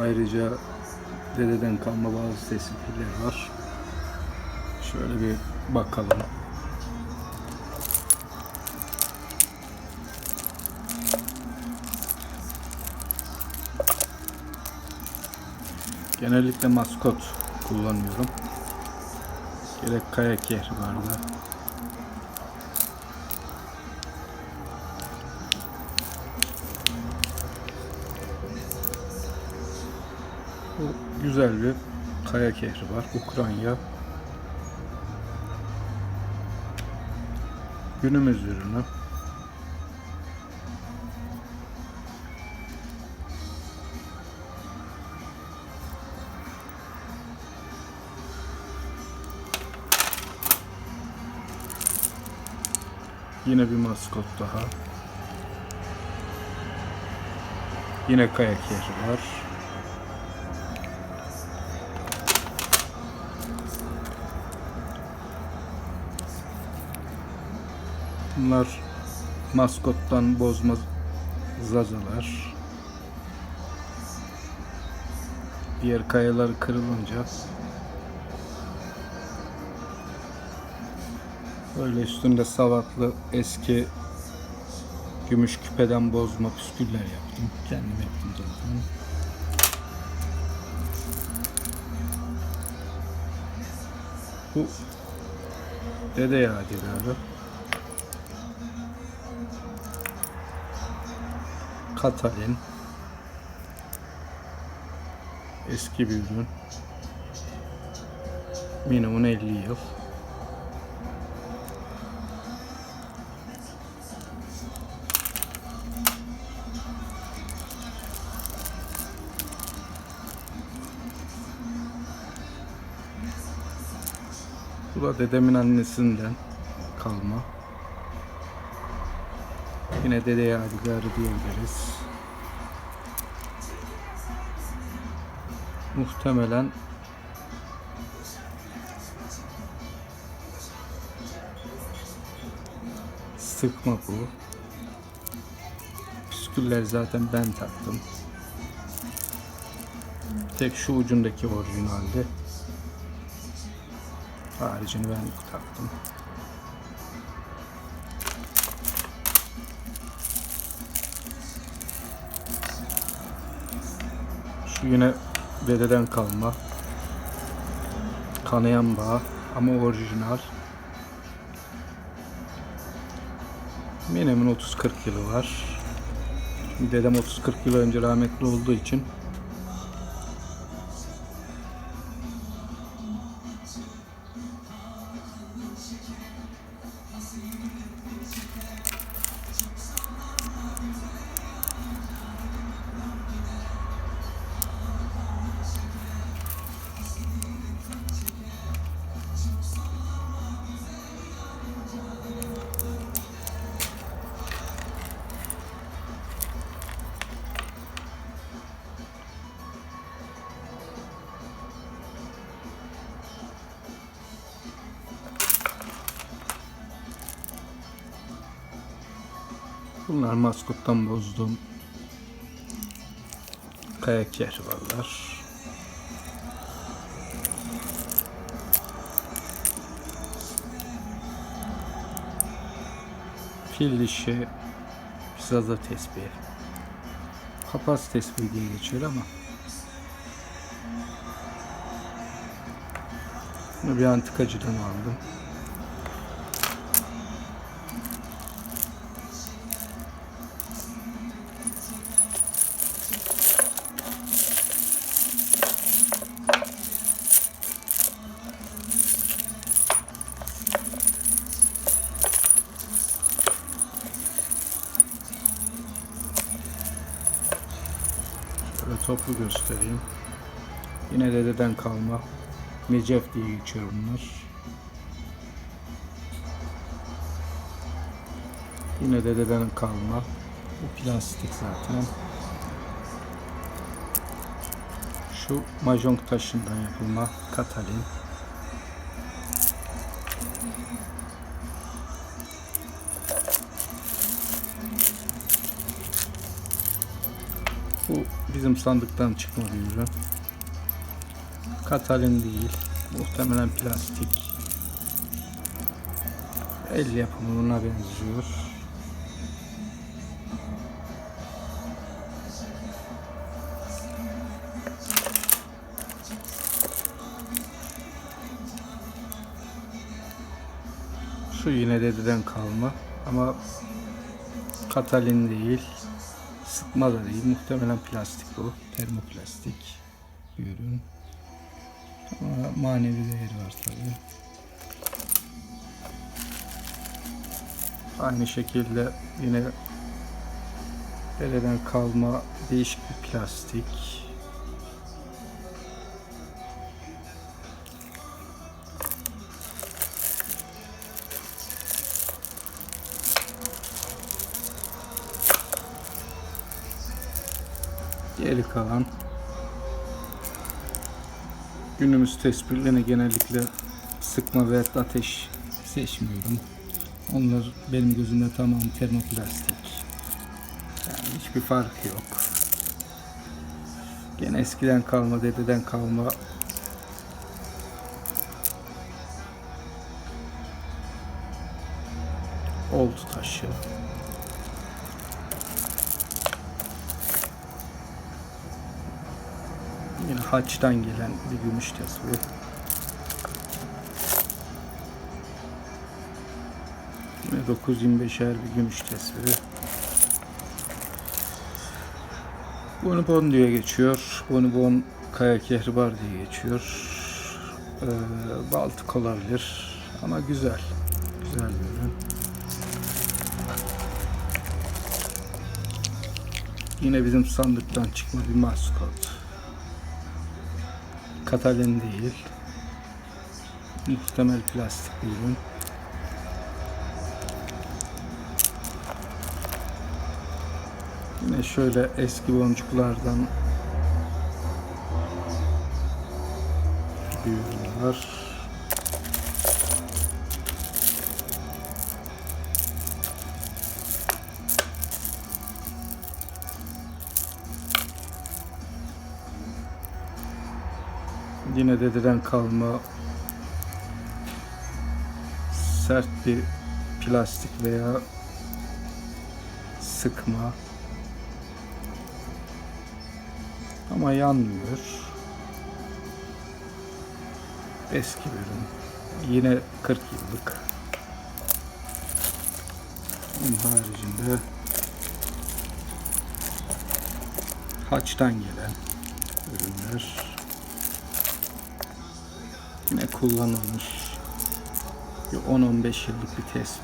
Ayrıca dededen kalma bazı tespitler var. Şöyle bir bakalım. Genellikle maskot kullanıyorum. Gerek kayak yeri vardı. Bu güzel bir kayak yeri var. Ukrayna. Günümüz ürünü. Yine bir maskot daha. Yine kayak yeri var. Bunlar maskottan bozma zazalar. Diğer kayalar kırılınca böyle üstünde savatlı eski gümüş küpeden bozma püsküller yaptım. Kendim yaptım zaten. Bu dede yadigarı. Katalin. Eski bir ürün. Minimum 50 yıl. Bu da dedemin annesinden kalma. Yine dede yadigarı diyebiliriz. Muhtemelen sıkma bu. Püsküller zaten ben taktım. Tek şu ucundaki orijinaldi. Haricini ben taktım. Yine dededen kalma. Kanayan bağ ama orijinal. Minimum 30-40 yılı var. Dedem 30-40 yıl önce rahmetli olduğu için Bunlar maskottan bozduğum kayak varlar. Fil dişi Zaza tespihi. Papaz tespihi diye geçiyor ama bunu bir antikacıdan aldım. Toplu göstereyim. Yine dededen kalma. Necef diye geçiyor bunlar. Yine dededen kalma. Bu plastik zaten. Şu mahjong taşından yapılma katalin. Bizim sandıktan çıkma bir ürün. Katalin değil. Muhtemelen plastik. El yapımına benziyor. Şu yine dededen kalma ama katalin değil. Sıkma da değil. Muhtemelen plastik bu. Termoplastik bir ürün. Ama manevi değeri var tabii. Aynı şekilde yine dededen kalma değişik bir plastik. Geri kalan günümüz tespitlerini genellikle sıkma ve ateş seçmiyorum. Onlar benim gözümde tamam termoplastik. Yani hiçbir fark yok. Gene eskiden kalma, dededen kalma oldu taşı. Yine haçtan gelen bir gümüş tesbih. Yine 925'er bir gümüş tesbih. Bonibon diye geçiyor. Bonibon kaya kehribar diye geçiyor. Ee, Baltık olabilir. Ama güzel. Güzel bir ürün. Yine bizim sandıktan çıkma bir maskot. Katalin değil. Muhtemel plastik bir ürün. Yine şöyle eski boncuklardan bir ürün var. Yine dededen kalma sert bir plastik veya sıkma ama yanmıyor. Eski ürün. Yine 40 yıllık. Onun haricinde haçtan gelen ürünler. Yine kullanılmış bir 10-15 yıllık bir tespit.